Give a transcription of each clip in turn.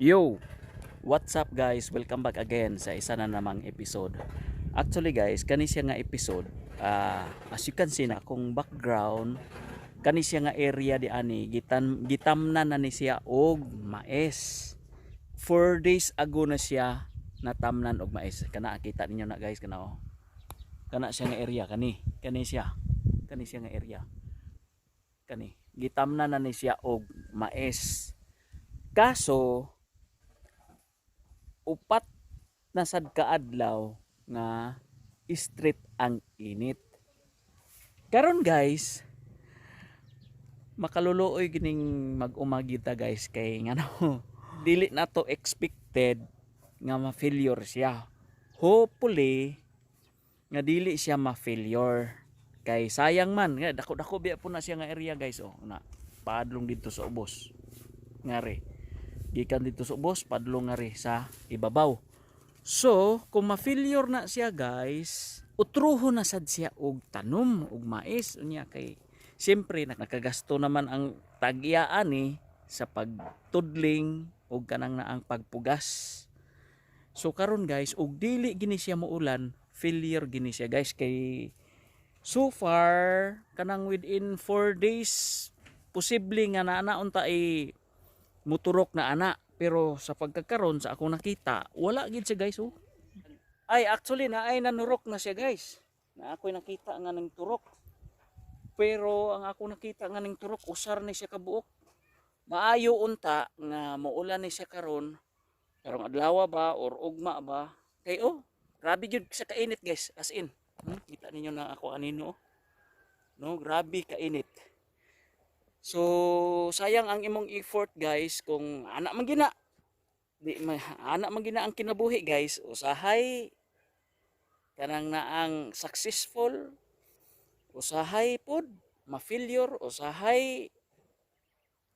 Yo! What's up guys? Welcome back again sa isa na namang episode. Actually guys, kani siya nga episode, ah, as you can see na akong background, kani siya nga area di ani, gitan gitamnan na ni siya og mais. Four days ago na siya natamnan og mais. Kana kita ninyo na guys kana oh. Kana siya nga area kani, kani siya. Kani siya nga area. Kani, gitamnan na ni siya og mais. Kaso upat na sad kaadlaw nga street ang init. Karon guys, makaluluoy gining mag-umagita guys kay ngano dili na to expected nga ma-failure siya. Hopefully nga dili siya ma-failure. Kay sayang man, nga dako-dako biya po na siya nga area guys oh na padlong dito sa ubos. Ngari gikan dito sa ubos padlong nga sa ibabaw. So kung ma-failure na siya guys utruho na sad siya og tanom og mais. Unya kay siyempre nakagasto naman ang tagyaan ni sa pagtudling og kanang na ang pagpugas. So karon guys og dili gini siya muulan failure gini siya guys. Kay so far kanang within 4 days posible nga naa unta ay muturok na ana pero sa pagkakaroon sa ako nakita wala gid siya guys oh. Ay actually na ay nanurok na siya guys. Na ako nakita nga ng turok. Pero ang ako nakita nga ng turok usar ni siya kabuok. Maayo unta nga muulan ni siya karon. Karong adlaw ba or ugma ba? Kay oh grabe jud sa kainit guys as in. Hmm? kita ninyo na ako anino oh. no grabe kainit So sayang ang imong effort guys kung anak man gina di ma, anak man gina ang kinabuhi guys. Usahay kanang na ang successful usahay pod ma-failure usahay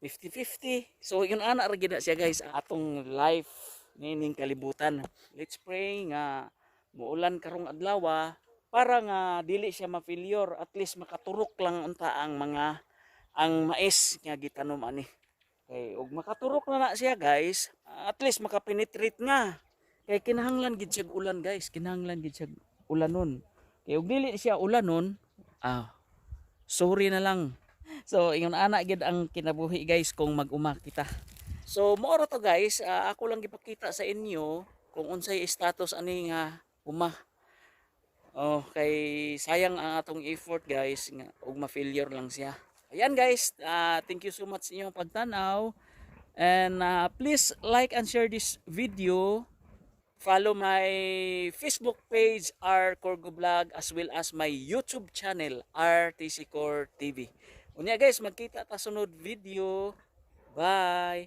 50-50 so yun anak ra gina siya guys atong life nining kalibutan. Let's pray nga muulan karong adlaw para nga dili siya ma-failure at least makaturok lang unta ang mga ang mais nga gitanom ani. Kay ug makaturok na na siya guys, at least makapenetrate nga. Kay kinahanglan gid siya ulan guys, kinahanglan gid siya ulanon. Kay ug dili siya ulanon, ah sorry na lang. So ingon ana gid ang kinabuhi guys kung mag-uma kita. So mo to guys, ah, ako lang gipakita sa inyo kung unsay status ani nga uma. Oh, kay sayang ang atong effort guys nga ug ma-failure lang siya. Ayan guys, uh, thank you so much sa inyong pagtanaw. And uh, please like and share this video. Follow my Facebook page, R Corgo Vlog, as well as my YouTube channel, RTC Core TV. Unya guys, magkita ta sunod video. Bye!